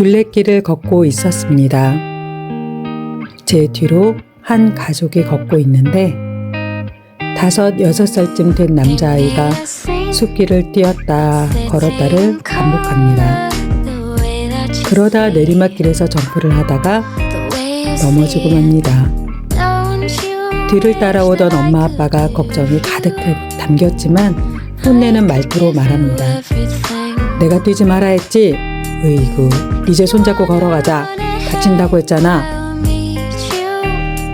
둘레길을 걷고 있었습니다. 제 뒤로 한 가족이 걷고 있는데 다섯 여섯 살쯤 된 남자아이가 숲길을 뛰었다 걸었다를 반복합니다. 그러다 내리막길에서 점프를 하다가 넘어지고 맙니다. 뒤를 따라오던 엄마 아빠가 걱정이 가득 담겼지만 혼내는 말투로 말합니다. 내가 뛰지 말아 했지? 으이구, 이제 손잡고 걸어가자. 다친다고 했잖아.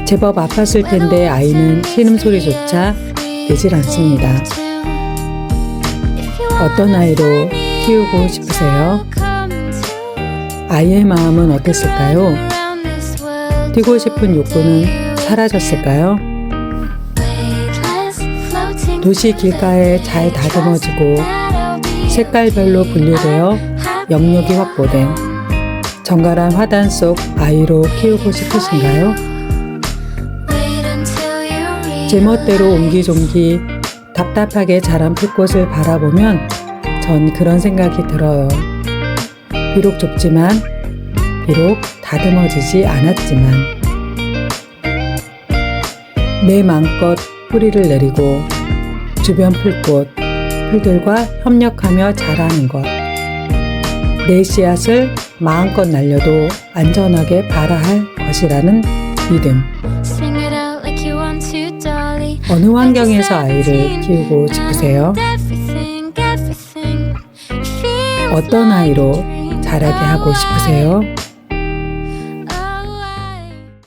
제법 아팠을 텐데 아이는 신음소리조차 내질 않습니다. 어떤 아이로 키우고 싶으세요? 아이의 마음은 어땠을까요? 뛰고 싶은 욕구는 사라졌을까요? 도시 길가에 잘 다듬어지고 색깔별로 분류되어 영역이 확보된 정갈한 화단 속 아이로 키우고 싶으신가요? 제멋대로 옹기종기 답답하게 자란 풀꽃을 바라보면 전 그런 생각이 들어요. 비록 좁지만, 비록 다듬어지지 않았지만, 내 마음껏 뿌리를 내리고 주변 풀꽃, 풀들과 협력하며 자라는 것. 내 씨앗을 마음껏 날려도 안전하게 발아할 것이라는 믿음. 어느 환경에서 아이를 키우고 싶으세요? 어떤 아이로 자라게 하고 싶으세요?